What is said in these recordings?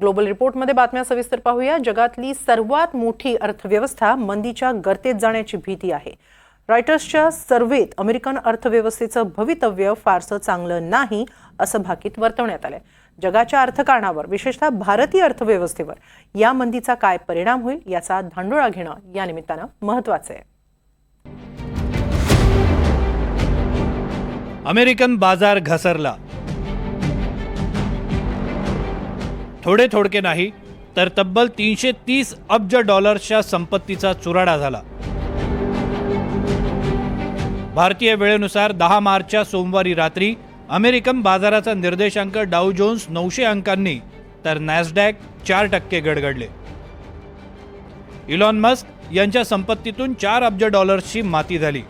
Global रिपोर्टमध्ये बातम्या सविस्तर पाहूया. जगातली सर्वात मोठी अर्थव्यवस्था मंदीच्या गर्तेत जाण्याची भीती आहे. रॉयटर्सच्या सर्वेत अमेरिकन अर्थव्यवस्थेचं भवितव्य फारसं चांगलं नाही असं भाकीत वर्तवण्यात आलंय. जगाच्या अर्थकारणावर विशेषतः भारतीय अर्थव्यवस्थेवर या मंदीचा काय परिणाम होईल याचा धांडोळा घेणं या निमित्तानं महत्वाचं आहे. अमेरिकन बाजार घसरला. थोडे थोडके नाही तर तब्बल तीनशे तीस अब्ज डॉलर्सच्या संपत्तीचा चुराडा झाला. भारतीय वेळेनुसार दहा मार्चच्या सोमवारी रात्री अमेरिकन बाजाराचा निर्देशांक डाऊ जोन्स नऊशे अंकांनी तर नॅसडॅक चार टक्के गडगडले. इलॉन मस्क यांच्या संपत्तीतून चार अब्ज डॉलर्सची माती झाली.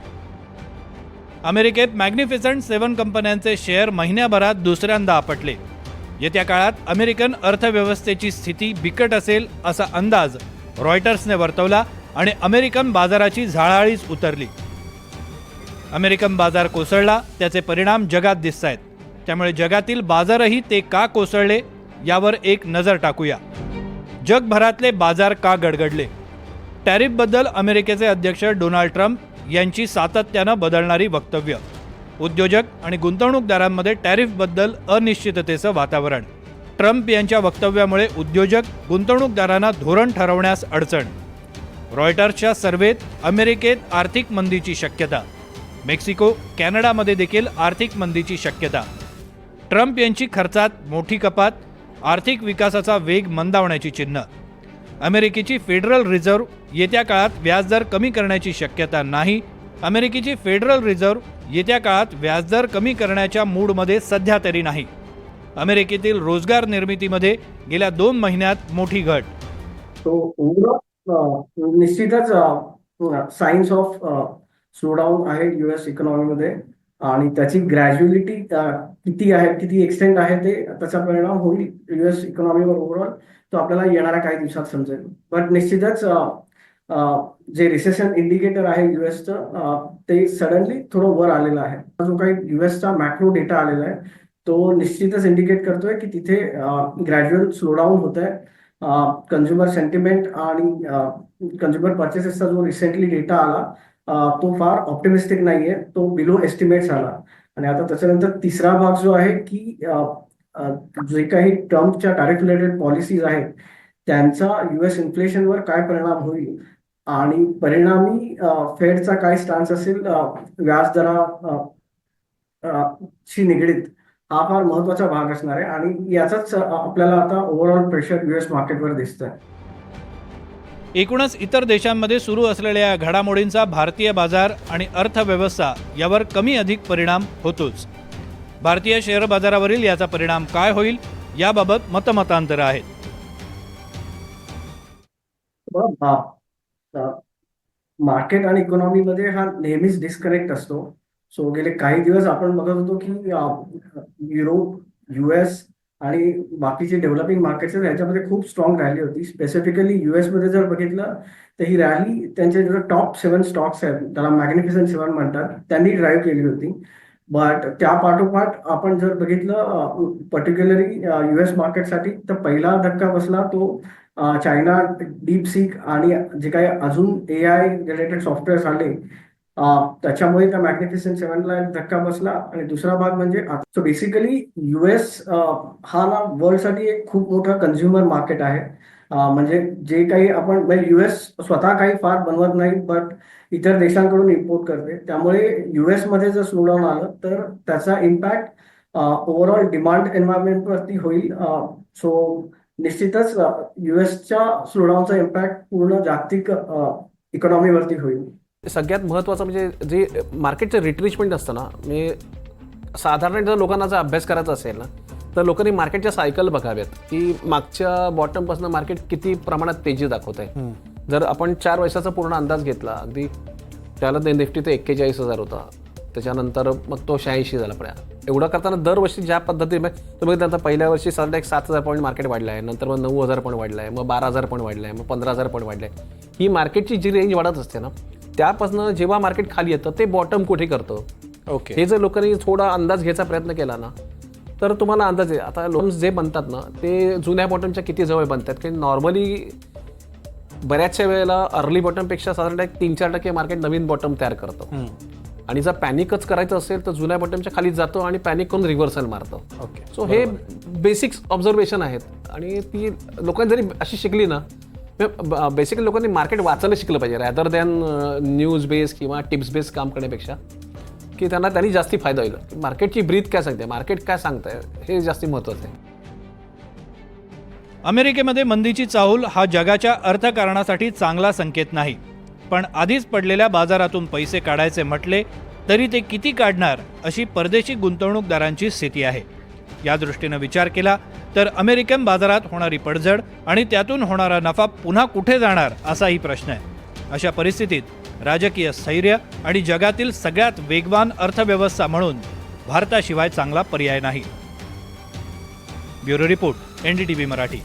अमेरिकेत मॅग्निफिसंट सेवन कंपन्यांचे शेअर महिन्याभरात दुसऱ्यांदा आपटले. येत्या काळात अमेरिकन अर्थव्यवस्थेची स्थिती बिकट असेल असा अंदाज रॉयटर्सने वर्तवला आणि अमेरिकन बाजाराची झाळाळीच उतरली. अमेरिकन बाजार कोसळला त्याचे परिणाम जगात दिसत आहेत त्यामुळे जगातील बाजारही ते का कोसळले यावर एक नजर टाकूया. जगभरातले बाजार का गडगडले? टॅरिफबद्दल अमेरिकेचे अध्यक्ष डोनाल्ड ट्रम्प यांची सातत्यानं बदलणारी वक्तव्य. उद्योजक आणि गुंतवणूकदारांमध्ये टॅरिफबद्दल अनिश्चिततेचं वातावरण. ट्रम्प यांच्या वक्तव्यामुळे उद्योजक गुंतवणूकदारांना धोरण ठरवण्यास अडचण. रॉयटर्सच्या सर्व्हेत अमेरिकेत आर्थिक मंदीची शक्यता. मेक्सिको कॅनडामध्ये देखील आर्थिक मंदीची शक्यता. ट्रम्प यांची खर्चात मोठी कपात आर्थिक विकासाचा वेग मंदावण्याची चिन्ह. अमेरिकेची फेडरल रिझर्व्ह येत्या काळात व्याजदर कमी करण्याची शक्यता नाही अमेरिकेची फेडरल रिझर्व्ह येत्या काळात व्याजदर कमी करण्याच्या मूडमध्ये सध्या तरी नाही. अमेरिकेतील रोजगार निर्मितीमध्ये गेल्या दोन महिन्यात मोठी घट. तो निश्चितच सायन्स ऑफ स्लोडाऊन आहे युएस इकॉनॉमीमध्ये आणि त्याची ग्रॅज्युलिटी किती आहे किती एक्सटेंड आहे ते त्याचा परिणाम होईल युएस इकॉनॉमीवर ओव्हरऑल तो आपल्याला येणाऱ्या काही दिवसात समजेल. बट निश्चितच जे रिसेशन इंडिकेटर आहे युएसचं ते सडनली थोडं वर आलेलं आहे. जो काही युएसचा मॅक्रो डेटा आलेला आहे तो निश्चितच इंडिकेट करतोय की तिथे ग्रॅज्युअल स्लोडाऊन होत आहे कन्झ्युमर सेंटिमेंट आणि कन्झ्युमर पर्चेसेसचा जो रिसेंटली डेटा आला तो फार ऑप्टिमिस्टिक नाहीये तो बिलो एस्टिमेट्स आला. आणि आता त्याच्यानंतर तिसरा भाग जो आहे की जे काही ट्रम्पच्या टॅरिफ रिलेटेड पॉलिसीज आहेत त्यांचा युएस इन्फ्लेशनवर काय परिणाम होईल? आणि परिणामी फेडचा काय स्टान्स असेल? व्याजदरा शी निगडीत हा फार महत्त्वाचा भाग असणार आहे. आणि याचाच आपल्याला आता ओव्हरऑल प्रेशर युएस मार्केटवर दिसतंय. एकूणच इतर देशांमध्ये सुरू असलेल्या घडामोडींचा भारतीय बाजार आणि अर्थव्यवस्था यावर कमी अधिक परिणाम होतोच. भारतीय शेअर बाजारावरील याचा परिणाम काय होईल? याबाबत मतमतांतर आहेत. मार्केट आणि इकॉनॉमी मध्ये हा नेहमीच डिस्कनेक्ट असतो. सो गेले काही दिवस आपण बघत होतो की युरोप युएस आणि बाकीचे डेव्हलपिंग मार्केट्स आहेत ह्याच्यामध्ये खूप स्ट्रॉंग रॅली होती. स्पेसिफिकली युएसमध्ये जर बघितलं तर ही रॅली त्यांचे जे टॉप सेवन स्टॉक्स आहेत. त्याला मॅग्निफिसंट सेवन म्हणतात. त्यांनी ड्राईव्ह केली होती. बट त्या पाठोपाठ आपण जर बघितलं पर्टिक्युलरली युएस मार्केटसाठी तर पहिला धक्का बसला तो चायना डीप सीक आणि जे काही अजून ए आय रिलेटेड सॉफ्टवेअर्स आले त्याच्यामुळे त्या मॅग्निफिसेंट सेव्हनला धक्का बसला. आणि दुसरा भाग म्हणजे सो बेसिकली युएस हा ना वर्ल्डसाठी एक खूप मोठा कन्झ्युमर मार्केट आहे. म्हणजे जे काही आपण म्हणजे युएस स्वतः काही फार बनवत नाही बट इतर देशांकडून इम्पोर्ट करते. त्यामुळे युएसमध्ये जर स्लोडाऊन आलं तर त्याचा इम्पॅक्ट ओव्हरऑल डिमांड एन्व्हायरमेंटवरती होईल. सो निश्चितच युएसच्या स्लोडाऊनचा इम्पॅक्ट पूर्ण जागतिक इकॉनॉमीवरती होईल. सगळ्यात महत्त्वाचं म्हणजे जे मार्केटचं रिट्रीचमेंट असतं ना म्हणजे साधारण जर लोकांना जर अभ्यास करायचा असेल ना तर लोकांनी मार्केटच्या सायकल बघाव्यात की मागच्या बॉटमपासून मार्केट किती प्रमाणात तेजी दाखवत आहे. जर आपण चार वर्षाचा पूर्ण अंदाज घेतला अगदी त्याला ते निफ्टी ते एक्केचाळीस हजार होता. त्याच्यानंतर मग तो शहाऐंशी झाला पण. एवढं करताना दरवर्षी ज्या पद्धतीने तुम्ही आता पहिल्या वर्षी साधारण एक सात हजार पॉईंट मार्केट वाढलं आहे. नंतर मग नऊ हजार पण वाढलं आहे. मग बारा हजार पण वाढलं आहे. मग पंधरा हजार पण वाढलं आहे. ही मार्केटची जी रेंज वाढत असते ना त्यापासून जेव्हा मार्केट खाली येतं ते बॉटम कुठे करतं? ओके हे जर लोकांनी थोडा अंदाज घ्यायचा प्रयत्न केला ना तर तुम्हाला अंदाज आहे. आता लोन्स जे बनतात ना ते जुन्या बॉटमच्या किती जवळ बनतात? कारण नॉर्मली बऱ्याचशा वेळेला अर्ली बॉटमपेक्षा साधारणतः एक तीन चार टक्के मार्केट नवीन बॉटम तयार करतं. आणि जर पॅनिकच करायचं असेल तर जुन्या बॉटमच्या खाली जातो आणि पॅनिक करून रिव्हर्सल मारतो. ओके. सो हे बेसिक्स ऑब्झर्वेशन आहेत. आणि ती लोकांनी जरी अशी शिकली ना बेसिकली लोकांनी मार्केट वाचायला शिकलं पाहिजे. रॅदर दॅन न्यूज बेस किंवा टिप्स बेस काम करण्यापेक्षा की त्यांना त्यांनी जास्ती फायदा होईल. मार्केटची ब्रीथ काय सांगते? मार्केट काय सांगतंय? हे जास्ती महत्त्वाचं आहे. अमेरिकेमध्ये मंदीची चाहूल हा जगाच्या अर्थकारणासाठी चांगला संकेत नाही. पण आधीच पडलेल्या बाजारातून पैसे काढायचे म्हटले तरी ते किती काढणार अशी परदेशी गुंतवणूकदारांची स्थिती आहे. या दृष्टीनं विचार केला तर अमेरिकन बाजारात होणारी पडझड आणि त्यातून होणारा नफा पुन्हा कुठे जाणार असाही प्रश्न आहे. अशा परिस्थितीत राजकीय स्थैर्य आणि जगातील सगळ्यात वेगवान अर्थव्यवस्था म्हणून भारताशिवाय चांगला पर्याय नाही. Bureau report NDTV Marathi.